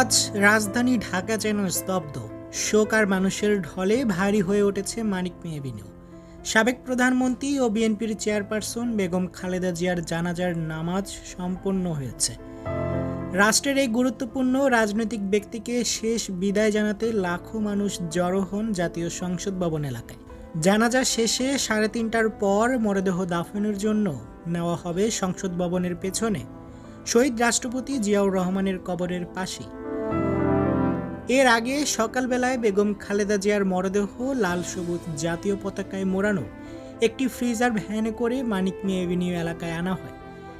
আজ রাজধানী ঢাকা যেন স্তব্ধ। শোক আর মানুষের ঢলে ভারী হয়ে উঠেছে মানিক মেয়ে এভিনিউ সাবেক প্রধানমন্ত্রী ও বিএনপির চেয়ারপারসন বেগম খালেদা জিয়ার জানাজার নামাজ সম্পন্ন হয়েছে। রাষ্ট্রের এই গুরুত্বপূর্ণ রাজনৈতিক ব্যক্তিকে শেষ বিদায় জানাতে লাখো মানুষ জড়ো হন জাতীয় সংসদ ভবন এলাকায়। জানাজা শেষে সাড়ে তিনটার পর মরদেহ দাফনের জন্য নেওয়া হবে সংসদ ভবনের পেছনে। শহীদ রাষ্ট্রপতি জিয়াউর রহমানের কবরের পাশেই। এর আগে সকালবেলায় বেগম খালেদা জিয়ার মরদেহ লাল সবুজ জাতীয় পতাকায় মোড়ানো একটি ফ্রিজার ভ্যানে করে মানিক মিয়া এভিনিউ এলাকায় আনা হয়।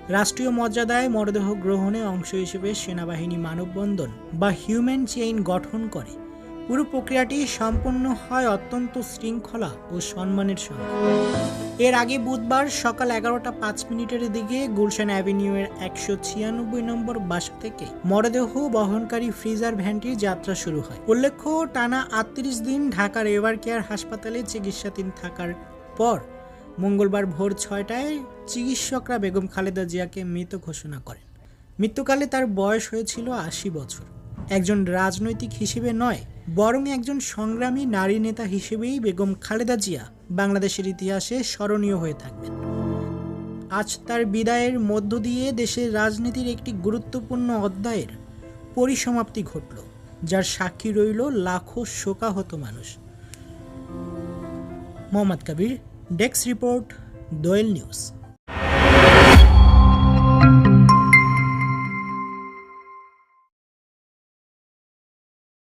রাষ্ট্রীয় মর্যাদায় মরদেহ গ্রহণে অংশ হিসেবে সেনাবাহিনী মানববন্ধন বা হিউম্যান চেইন গঠন করে। পুরো প্রক্রিয়াটি সম্পন্ন হয় অত্যন্ত শৃঙ্খলা ও সম্মানের সঙ্গে। এর আগে বুধবার সকাল এগারোটা পাঁচ মিনিটের দিকে গুলশান অ্যাভিনিউয়ের একশো ছিয়ানব্বই নম্বর বাসা থেকে মরদেহ বহনকারী ফ্রিজার ভ্যানটির যাত্রা শুরু হয়। উল্লেখ্য, টানা আটত্রিশ দিন ঢাকার এভার কেয়ার হাসপাতালে চিকিৎসাধীন থাকার পর মঙ্গলবার ভোর ছয়টায় চিকিৎসকরা বেগম খালেদা জিয়াকে মৃত ঘোষণা করেন। মৃত্যুকালে তার বয়স হয়েছিল আশি বছর। একজন রাজনৈতিক হিসেবে নয় বরং একজন সংগ্রামী নারী নেতা হিসেবেই বেগম খালেদা জিয়া বাংলাদেশের ইতিহাসে স্মরণীয় হয়ে থাকবেন। আজ তার বিদায়ের মধ্য দিয়ে দেশের রাজনীতির একটি গুরুত্বপূর্ণ অধ্যায়ের পরিসমাপ্তি ঘটল, যার সাক্ষী রইল লাখো শোকাহত মানুষ। Mohammad Kabir, desk report, Doel news.